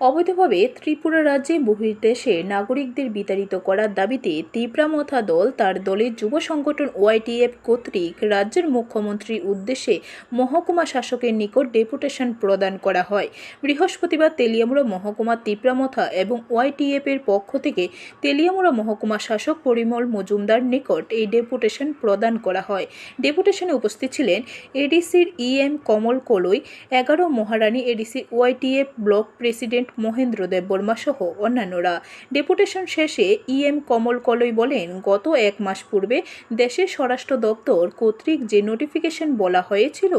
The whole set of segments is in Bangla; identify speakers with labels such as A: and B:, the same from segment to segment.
A: অবৈধভাবে ত্রিপুরা রাজ্যে বহির্দেশে নাগরিকদের বিতাড়িত করার দাবিতে তিপ্রামথা দল তার দলের যুব সংগঠন ওয়াইটিএফ কর্তৃক রাজ্যের মুখ্যমন্ত্রীর উদ্দেশ্যে মহকুমা শাসকের নিকট ডেপুটেশন প্রদান করা হয়। বৃহস্পতিবার তেলিয়ামুড়া মহকুমা তিপ্রামথা এবং ওয়াইটিএফ এর পক্ষ থেকে তেলিয়ামুড়া মহকুমা শাসক পরিমল মজুমদার নিকট এই ডেপুটেশন প্রদান করা হয়। ডেপুটেশনে উপস্থিত ছিলেন এডিসির ইএম কমল কলই, এগারো মহারানী ADC YTF block president Mahendra Dev Barma সহ অন্যান্যরা। ডেপুটেশন শেষে ইএম কমল কলই বলেন, গত এক মাস পূর্বে দেশের স্বরাষ্ট্র দপ্তর কর্তৃক যে নোটিফিকেশন বলা হয়েছিল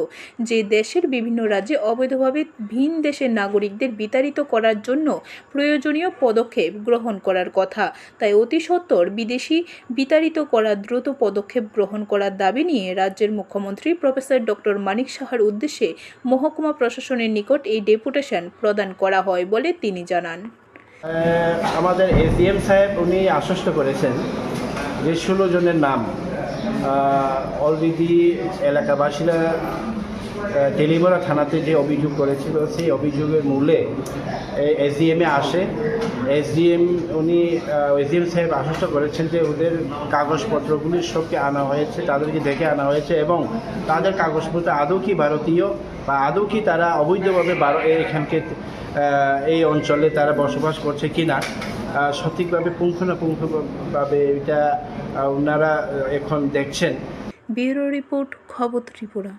A: যে দেশের বিভিন্ন রাজ্যে অবৈধভাবে ভিন দেশের নাগরিকদের বিতাড়িত করার জন্য প্রয়োজনীয় পদক্ষেপ গ্রহণ করার কথা, তাই অতি সত্বর বিদেশি বিতাড়িত করার দ্রুত পদক্ষেপ গ্রহণ করার দাবি নিয়ে রাজ্যের মুখ্যমন্ত্রী প্রফেসর ডক্টর মানিক সাহার উদ্দেশ্যে মহকুমা প্রশাসনের নিকট এই ডেপুটেশন প্রদান করা হয় বলে তিনি জানান।
B: আমাদের এসডিএম সাহেব উনি আশ্বস্ত করেছেন যে ষোলো জনের নাম অলরেডি এলাকাবাসীরা টেলিবরা থানাতে যে অভিযোগ করেছিল, সেই অভিযোগের মূলে এসডিএমে আসে। এসডিএম উনি এসডিএম সাহেব আশ্বস্ত করেছেন যে ওদের কাগজপত্রগুলি সবকে আনা হয়েছে, তাদেরকে দেখে আনা হয়েছে এবং তাদের কাগজপত্র আদৌ কি ভারতীয় বা আদৌ কি তারা অবৈধভাবে এখানকে এই অঞ্চলে তারা বসবাস করছে কি না সঠিকভাবে পুঙ্খানুপুঙ্খভাবে এটা ওনারা এখন দেখছেন।
A: ব্যুরো রিপোর্ট খবর ত্রিপুরা।